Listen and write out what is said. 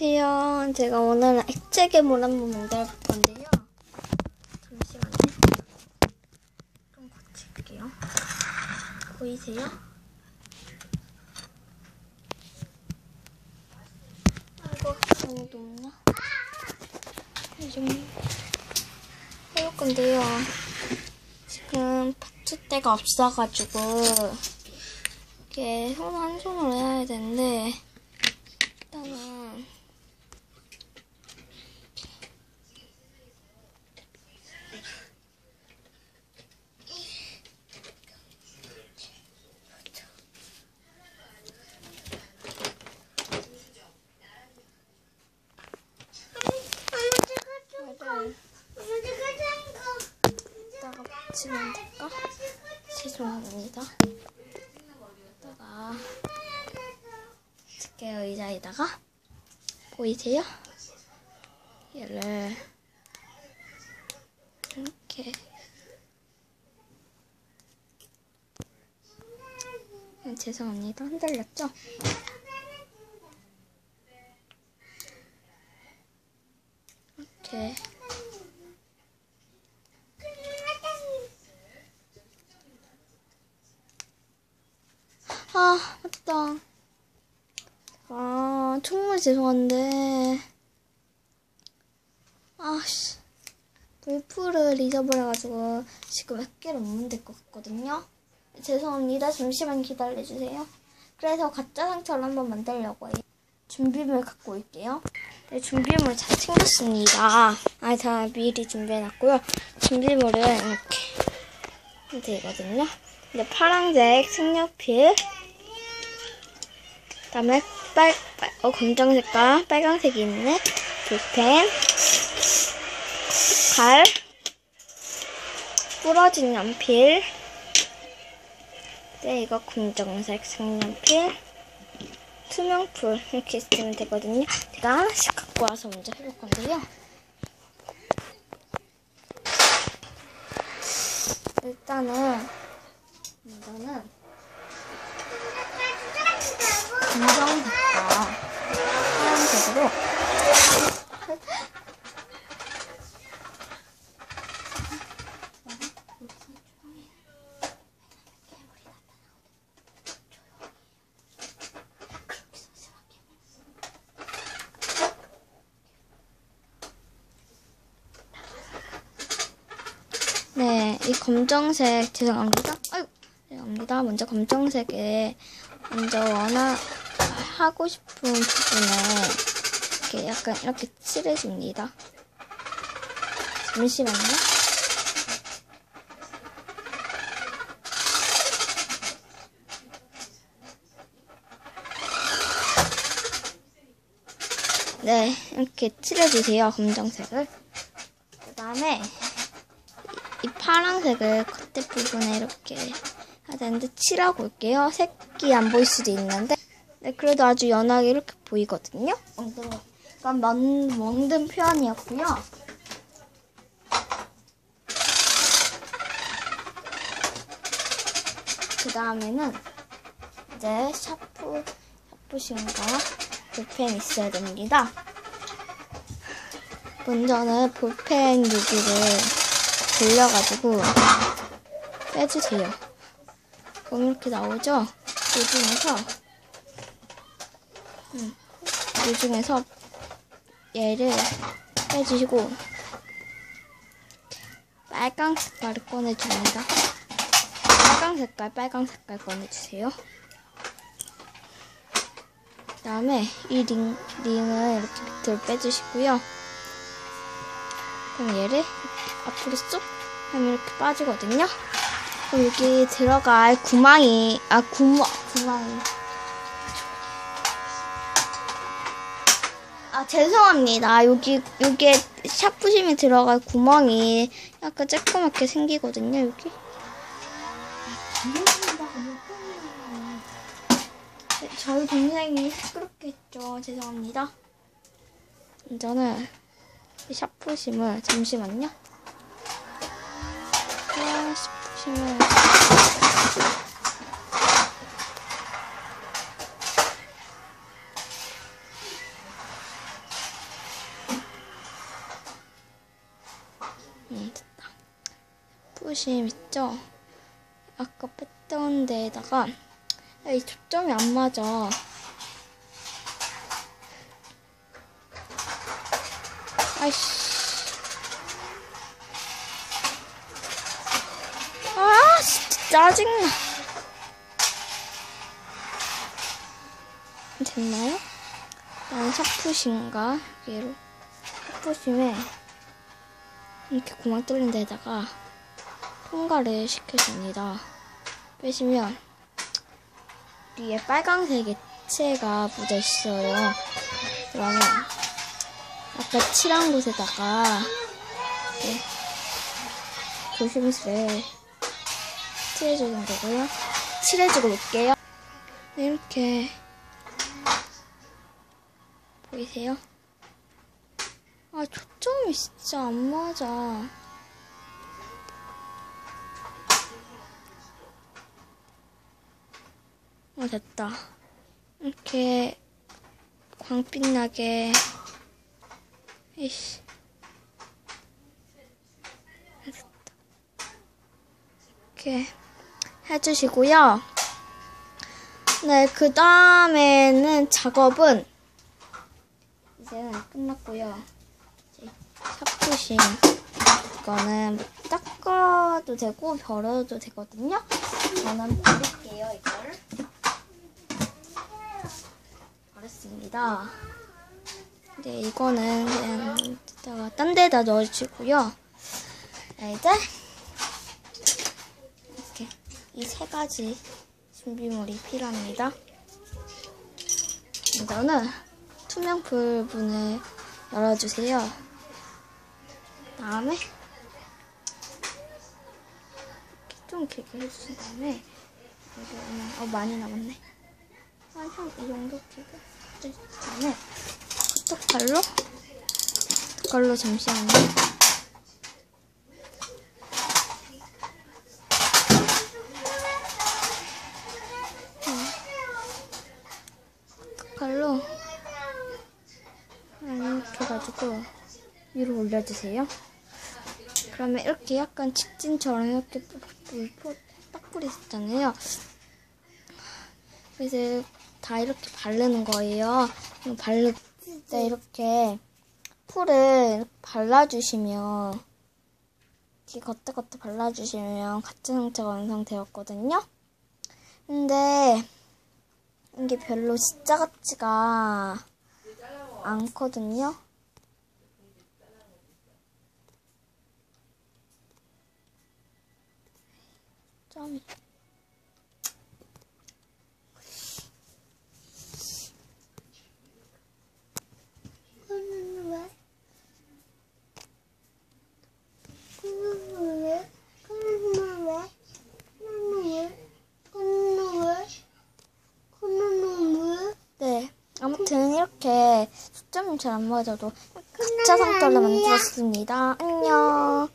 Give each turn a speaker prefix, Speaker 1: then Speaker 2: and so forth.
Speaker 1: 안녕하세요. 제가 오늘 액체 괴물 한번 만들어 볼 건데요. 잠시만요. 좀 고칠게요. 보이세요? 아이고, 너무 높나? 좀 해볼 건데요. 지금 파츠대가 없어가지고 이게 손 한 손으로 해야 되는데 일단은 이따가 붙이면 될까? 죄송합니다. 이따가 이렇게 의자에다가 보이세요? 얘를 이렇게 음, 죄송합니다. 흔들렸죠? 이렇게 아 맞다. 아 정말 죄송한데 아씨 물풀을 잊어버려가지고 지금 몇 개를 못 만들 것 같거든요. 죄송합니다. 잠시만 기다려주세요. 그래서 가짜 상처를 한번 만들려고 해요. 준비물 갖고 올게요. 네, 준비물 다 챙겼습니다. 아, 다 미리 준비해놨고요. 준비물은 이렇게 되거든요. 근데 파란색 색연필, 그다음에 빨, 빨 어, 검정 색깔, 빨간색이 있네. 볼펜, 칼, 부러진 연필. 네, 이거 검정색 색연필, 투명풀 이렇게 있으면 되거든요. 제가 하나씩 갖고 와서 먼저 해볼 건데요. 일단은 이거는 검정색과 하얀색으로 네, 이 검정색 죄송합니다. 아유, 죄송합니다. 먼저 검정색에 먼저 원하 하고 싶은 부분에 이렇게 약간 이렇게 칠해줍니다. 잠시만요. 네, 이렇게 칠해주세요. 검정색을. 그 다음에 이 파란색을 겉에 부분에 이렇게 되는데 칠하고 올게요. 색이 안 보일 수도 있는데 네, 그래도 아주 연하게 이렇게 보이거든요. 멍든, 약간 멍, 멍든 표현이었고요. 그 다음에는 이제 샤프, 샤프신과 볼펜 있어야 됩니다. 먼저는 볼펜 여기를 돌려가지고 빼주세요. 그럼 이렇게 나오죠? 이 중에서 음, 이 중에서 얘를 빼주시고 빨강 색깔을 꺼내줍니다. 빨강 색깔, 빨강 색깔 꺼내주세요. 그 다음에 이 링, 링을 이렇게 밑으로 빼주시고요. 그럼 얘를 앞으로 쏙 하면 이렇게 빠지거든요. 그럼 여기 들어갈 구멍이, 아, 구멍, 구멍이. 아, 죄송합니다. 여기, 여기에 샤프심이 들어갈 구멍이 약간 쬐끄맣게 생기거든요, 여기. 네, 저희 동생이 시끄럽게 했죠. 죄송합니다. 저는 이 샤프심을 잠시만요. 아, 샤프심을 음, 됐다. 샤프심 있죠? 아까 뺐던 데에다가 아, 이 초점이 안 맞아. 아이씨. 아, 진짜 짜증나. 됐나요? 난 샤프심인가? 여기로. 샤프심에 이렇게 구멍 뚫린 데다가 통과를 시켜줍니다. 빼시면 위에 빨강색 액체가 묻어 있어요. 그러면 아까 칠한 곳에다가 이렇게 조심스레 칠해주는 거고요. 칠해주고 올게요. 이렇게 보이세요? 아 초점이 진짜 안 맞아. 어 됐다. 이렇게 광빛 나게 이씨. 이렇게 해주시고요. 네, 그 다음에는 작업은 이제는 끝났고요. 이제 샤프심 이거는 뭐 닦아도 되고 벼려도 되거든요. 저는 버릴게요 이거를. 버렸습니다. 네, 이거는 그냥 딴 데다 넣어주시고요. 네, 이제 이렇게 이 세 가지 준비물이 필요합니다. 이거는 투명 불분을 열어주세요. 다음에 좀 길게 해주신 다음에 여기 어 많이 남았네. 한형이 정도 길게 해주신 다음에 톡칼로 톡칼로 잠시만요. 톡칼로 이렇게 해가지고 위로 올려주세요. 그러면 이렇게 약간 직진처럼 이렇게 딱 뿌리셨잖아요. 그래서 다 이렇게 바르는 거예요. 바르 때 이렇게 풀을 발라주시면 이렇게 겉에겉에 발라주시면 가짜 상태가 완성되었거든요. 근데 이게 별로 진짜 같지가 않거든요. 점이.
Speaker 2: 그는 왜? 그는 왜? 그는 왜? 그는 왜? 그는 왜? 그는 왜?
Speaker 1: 네. 아무튼 이렇게 초점이 잘 안 맞아도 가짜 상태로 만들었습니다. 안녕.